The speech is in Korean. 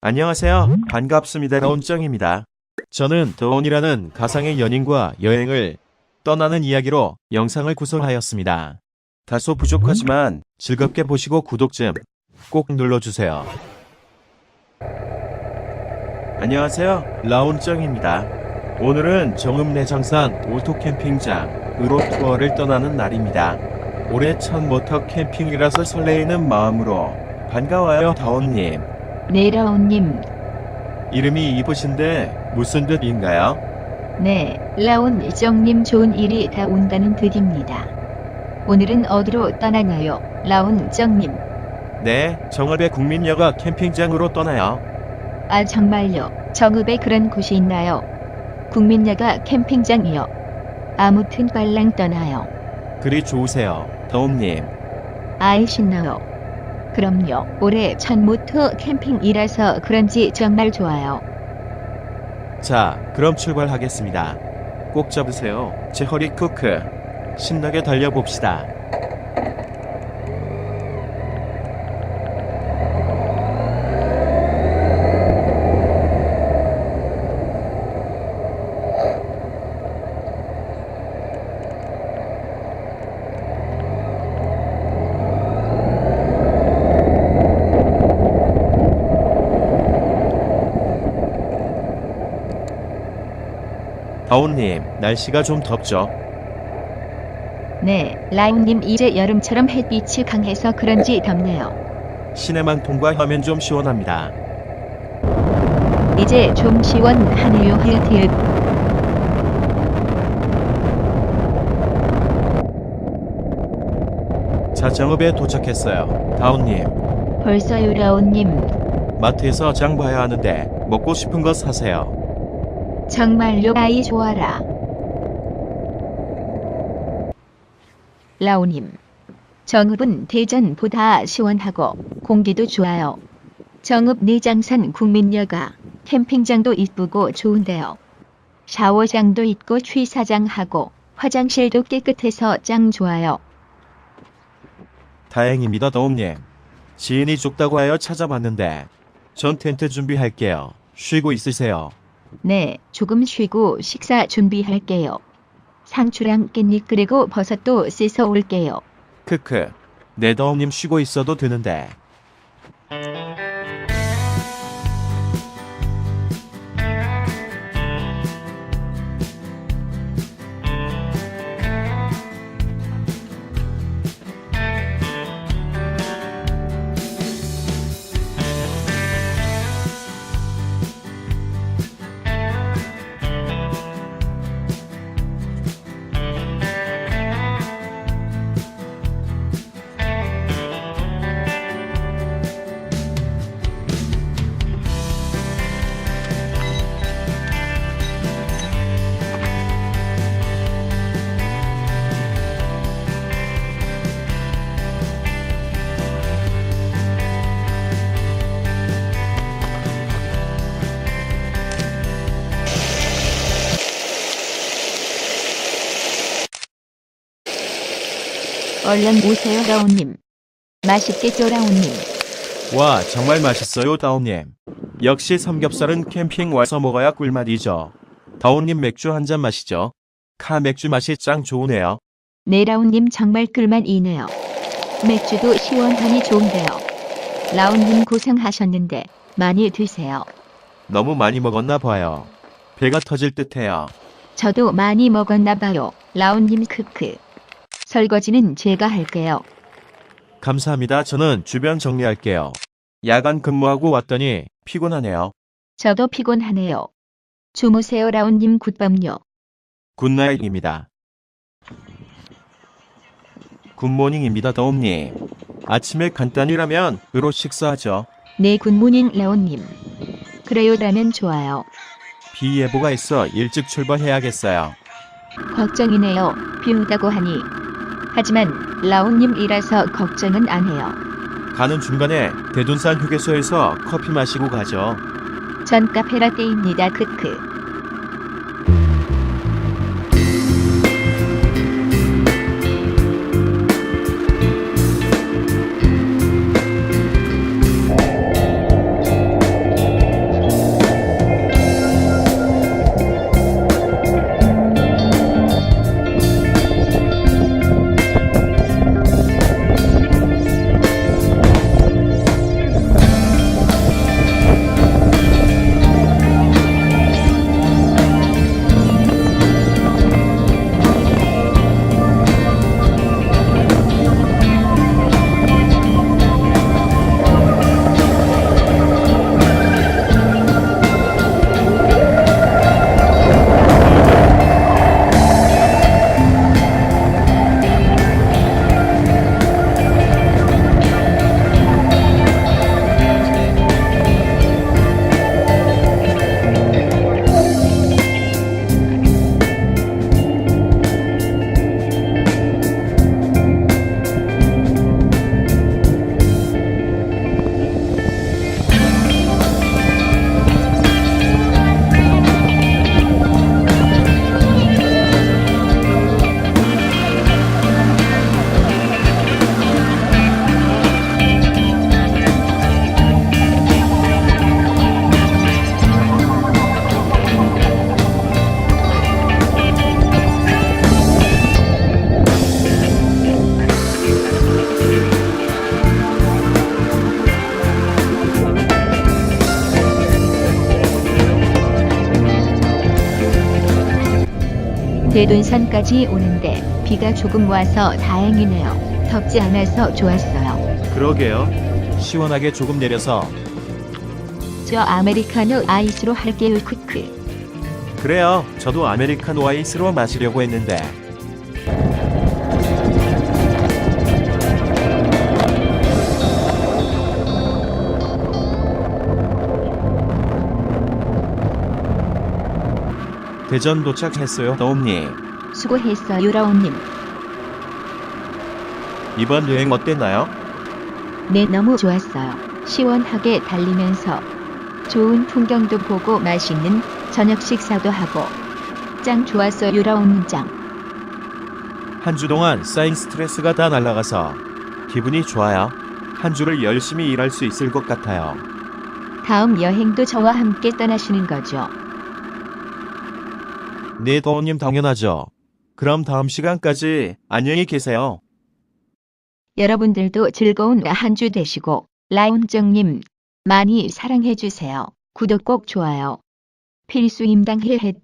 안녕하세요. 반갑습니다. 라운정입니다. 저는 더온이라는 가상의 연인과 여행을 떠나는 이야기로 영상을 구성하였습니다. 다소 부족하지만 즐겁게 보시고 구독 좀 꼭 눌러주세요. 안녕하세요. 라운정입니다. 오늘은 정읍내장산 오토캠핑장으로 투어를 떠나는 날입니다. 올해 첫 모터 캠핑이라서 설레이는 마음으로 반가워요, 다온님. 네라온님, 이름이 이쁘신데 무슨 뜻인가요? 네, 라온 정님 좋은 일이 다 온다는 뜻입니다. 오늘은 어디로 떠나나요, 라온 정님? 네, 정읍의 국민여가 캠핑장으로 떠나요. 아 정말요, 정읍에 그런 곳이 있나요? 국민야가 캠핑장이요. 아무튼 빨랑 떠나요. 그리 좋으세요, 더움님. 아이 신나요. 그럼요, 올해 첫 모터 캠핑이라서 그런지 정말 좋아요. 자, 그럼 출발하겠습니다. 꼭 잡으세요, 제 허리 쿠크. 신나게 달려봅시다. 다온님, 날씨가 좀 덥죠? 네, 라온님 이제 여름처럼 햇빛이 강해서 그런지 덥네요. 시내만 통과하면 좀 시원합니다. 이제 좀 시원하네요, 힐티읍. 자, 정읍에 도착했어요. 다온님, 벌써요, 라온님. 마트에서 장 봐야 하는데 먹고 싶은 거 사세요. 정말요 아이 좋아라. 라오님. 정읍은 대전보다 시원하고 공기도 좋아요. 정읍 내장산 국민여가 캠핑장도 이쁘고 좋은데요. 샤워장도 있고 취사장하고 화장실도 깨끗해서 짱 좋아요. 다행입니다, 더움님. 지인이 좁다고 하여 찾아봤는데 전 텐트 준비할게요. 쉬고 있으세요. 네, 조금 쉬고 식사 준비할게요. 상추랑 깻잎 그리고 버섯도 씻어 올게요. 크크. 내 더움님 쉬고 있어도 되는데. 얼른 오세요, 라온님. 맛있겠죠, 라온님. 와, 정말 맛있어요, 다온님. 역시 삼겹살은 캠핑 와서 먹어야 꿀맛이죠. 다온님 맥주 한 잔 마시죠. 카 맥주 맛이 짱 좋으네요. 네, 라온님 정말 끌만이네요. 맥주도 시원하니 좋은데요. 라온님 고생하셨는데 많이 드세요. 너무 많이 먹었나 봐요. 배가 터질 듯해요. 저도 많이 먹었나 봐요. 라온님 크크. 설거지는 제가 할게요. 감사합니다. 저는 주변 정리할게요. 야간 근무하고 왔더니 피곤하네요. 저도 피곤하네요. 주무세요, 라온님 굿밤요. 굿나잇입니다. 굿모닝입니다, 더움님. 아침에 간단히 라면 으로 식사하죠. 네, 굿모닝, 라온님. 그래요, 라면 좋아요. 비 예보가 있어 일찍 출발해야겠어요. 걱정이네요. 비 오다고 하니. 하지만 라온님이라서 걱정은 안 해요. 가는 중간에 대둔산 휴게소에서 커피 마시고 가죠. 전 카페라떼입니다. 크크. 대둔산까지 오는데 비가 조금 와서 다행이네요. 덥지 않아서 좋았어요. 그러게요. 시원하게 조금 내려서 저 아메리카노 아이스로 할게요. 크크. 그래요. 저도 아메리카노 아이스로 마시려고 했는데 대전 도착했어요, 더움님. 수고했어요. 라온님. 이번 여행 어땠나요? 네, 너무 좋았어요. 시원하게 달리면서 좋은 풍경도 보고 맛있는 저녁 식사도 하고 짱 좋았어요. 유라온님 짱. 한 주 동안 쌓인 스트레스가 다 날아가서 기분이 좋아요. 한 주를 열심히 일할 수 있을 것 같아요. 다음 여행도 저와 함께 떠나시는 거죠. 네, 더움님 당연하죠. 그럼 다음 시간까지 안녕히 계세요. 여러분들도 즐거운 한 주 되시고 라운정님 많이 사랑해 주세요. 구독 꼭 좋아요. 필수 임당 힐헷